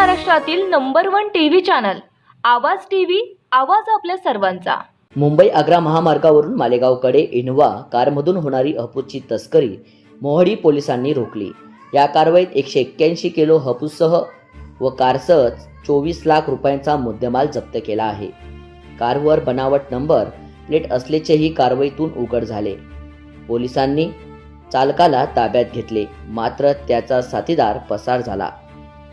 महाराष्ट्रातील number one TV channel Awaaz TV Awaaz आपल्या सर्वांचा. मुंबई आग्रा महामार्गावरून मालेगावकडे इनोवा कारमधून होणारी अफूची तस्करी मोहडी पोलिसांनी रोखली. या कारवाईत एकशे एक्क्याऐंशी किलो हपूससह व कारसह चोवीस लाख रुपयांचा मुद्देमाल जप्त केला आहे. कारवर बनावट नंबर प्लेट असल्याचेही कारवाईतून उघड झाले. पोलिसांनी चालकाला ताब्यात घेतले मात्र त्याचा साथीदार पसार झाला.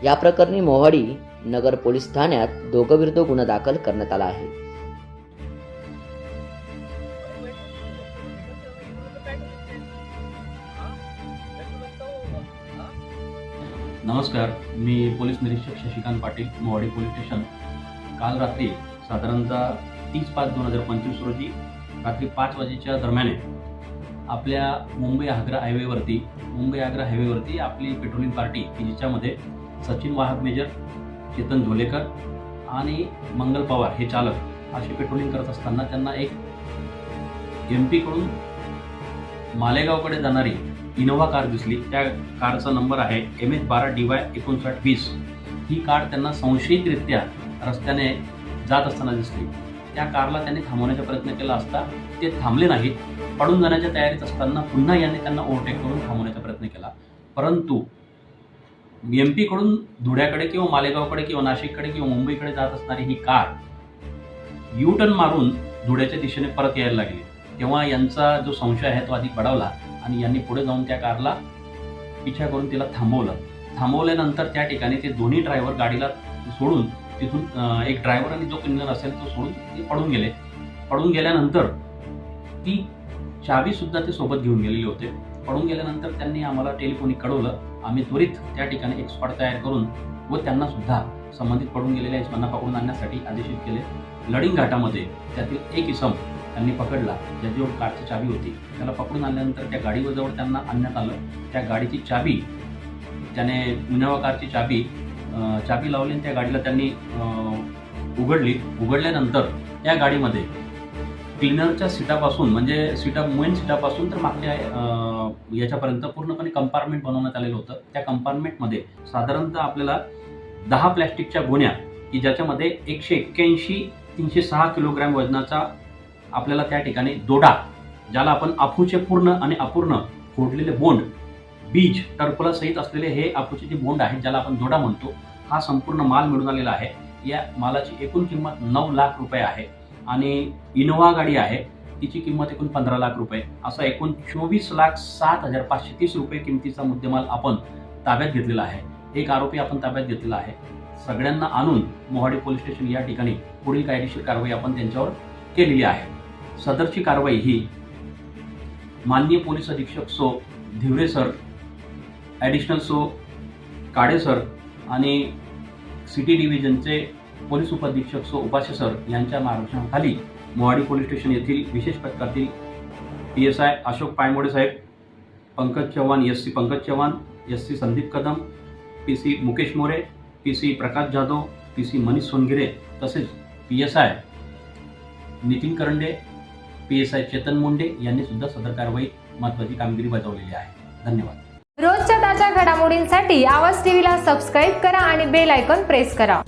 या प्रकरणी मोहाडी नगर पोलीस ठाण्यात दोघविरुद्ध गुन्हा दाखल करण्यात आला आहे. नमस्कार मी पोलीस निरीक्षक शशिकांत पाटील मोहाडी पोलीस स्टेशन. काल रात्री साधारणतः तीस पाच दोन हजार पंचवीस रोजी रात्री पाच वाजेच्या दरम्यान आपल्या मुंबई आग्रा हायवेवरती मुंबई आग्रा हायवेवरती आपली पेट्रोलिंग पार्टी की जिच्यामध्ये सचिन वाहक मेजर चेतन धोलेकर आणि मंगल पवार हे चालक असे पेट्रोलिंग करत असताना त्यांना एक एम पीकडून मालेगावकडे जाणारी इनोव्हा कार दिसली. त्या कारचा नंबर आहे एम एच बारा डी वाय एकोणसाठ वीस. ही कार त्यांना संशयितरित्या रस्त्याने जात असताना दिसली. त्या कारला त्यांनी थांबवण्याचा प्रयत्न केला असता ते थांबले नाहीत. पडून जाण्याच्या तयारीत असताना पुन्हा यांनी त्यांना ओव्हरटेक करून थांबवण्याचा प्रयत्न केला. परंतु एम पीकडून धुळ्याकडे किंवा मालेगावकडे किंवा नाशिककडे किंवा मुंबईकडे जात असणारी ही कार यू टर्न मारून धुळ्याच्या दिशेने परत यायला लागली. तेव्हा यांचा जो संशय आहे तो अधिक बडावला आणि यांनी पुढे जाऊन त्या कारला पिछा करून तिला थांबवलं. थांबवल्यानंतर त्या ठिकाणी ते दोन्ही ड्रायव्हर गाडीला सोडून तिथून एक ड्रायव्हर आणि जो क्लिनर असेल तो सोडून ते पडून गेले. पडून गेल्यानंतर ती चावीसुद्धा ते सोबत घेऊन गेलेले होते. पडून गेल्यानंतर त्यांनी आम्हाला टेलिफोनिक कळवलं आम्ही त्वरित त्या ठिकाणी एक स्पॉट तयार करून व त्यांना सुद्धा संबंधित पडून गेलेल्या इसमांना पकडून आणण्यासाठी आदेशित केले. लडिंग घाटामध्ये त्यातील एक इसम त्यांनी पकडला ज्याच्यावर कारची चावी होती. त्याला पकडून आणल्यानंतर त्या गाडीवर जवळ त्यांना आणण्यात आलं. त्या गाडीची चाबी त्याने इनोवा कारची चाबी चाबी लावली आणि त्या गाडीला त्यांनी उघडली. उघडल्यानंतर त्या गाडीमध्ये क्लिनरच्या सीटापासून म्हणजे सीटा मेन सीटापासून तर मागच्या याच्यापर्यंत पूर्णपणे कंपार्टमेंट बनवण्यात आलेलं होतं. त्या कंपार्टमेंटमध्ये साधारणतः आपल्याला दहा प्लॅस्टिकच्या गोण्या की ज्याच्यामध्ये एकशे एक्क्याऐंशी तीनशे सहा किलोग्रॅम वजनाचा आपल्याला त्या ठिकाणी दोडा ज्याला आपण आफूचे पूर्ण आणि अपूर्ण फोडलेले बोंड बीज टर्पला सहित असलेले हे आफूचे जे बोंड आहेत ज्याला आपण दोडा म्हणतो हा संपूर्ण माल मिळून आलेला आहे. या मालाची एकूण किंमत नऊ लाख रुपये आहे. आणि इनोवा गाडी आहे. तिची किंमत एकूण पंधरा लाख रुपये. असं एकूण चोवीस लाख सात हजार पाचशे तीस रुपये किमतीचा मुद्देमाल आपण ताब्यात घेतलेला आहे. एक आरोपी आपण ताब्यात घेतलेला आहे. सगळ्यांना आणून मोहाडी पोलीस स्टेशन या ठिकाणी पुढील कायदेशीर कारवाई आपण त्यांच्यावर केलेली आहे. सदरची कारवाई ही माननीय पोलीस अधीक्षक सो धिवरे सर ॲडिशनल सो काडे सर आणि सिटी डिव्हिजनचे पोलीस उपअधीक्षक सो उपास्य सर यांच्या मार्गदर्शनाखाली मोहाडी पोलीस स्टेशन येथील विशेष पथकातील P S I Ashok Paymode Saheb Pankaj Chavan S C Pankaj Chavan S C Sandeep Kadam P C Mukesh More P C Prakash Jadhav P C Manish Songire तसेच P S I Nitin Karande P S I Chetan Munde यांनी सुद्धा सदर कारवाईत महत्त्वाची कामगिरी बजावलेली आहे. धन्यवाद. रोजच्या ताज्या घडामोडींसाठी आवाज टीव्हीला सबस्क्राईब करा आणि बेल आयकॉन प्रेस करा.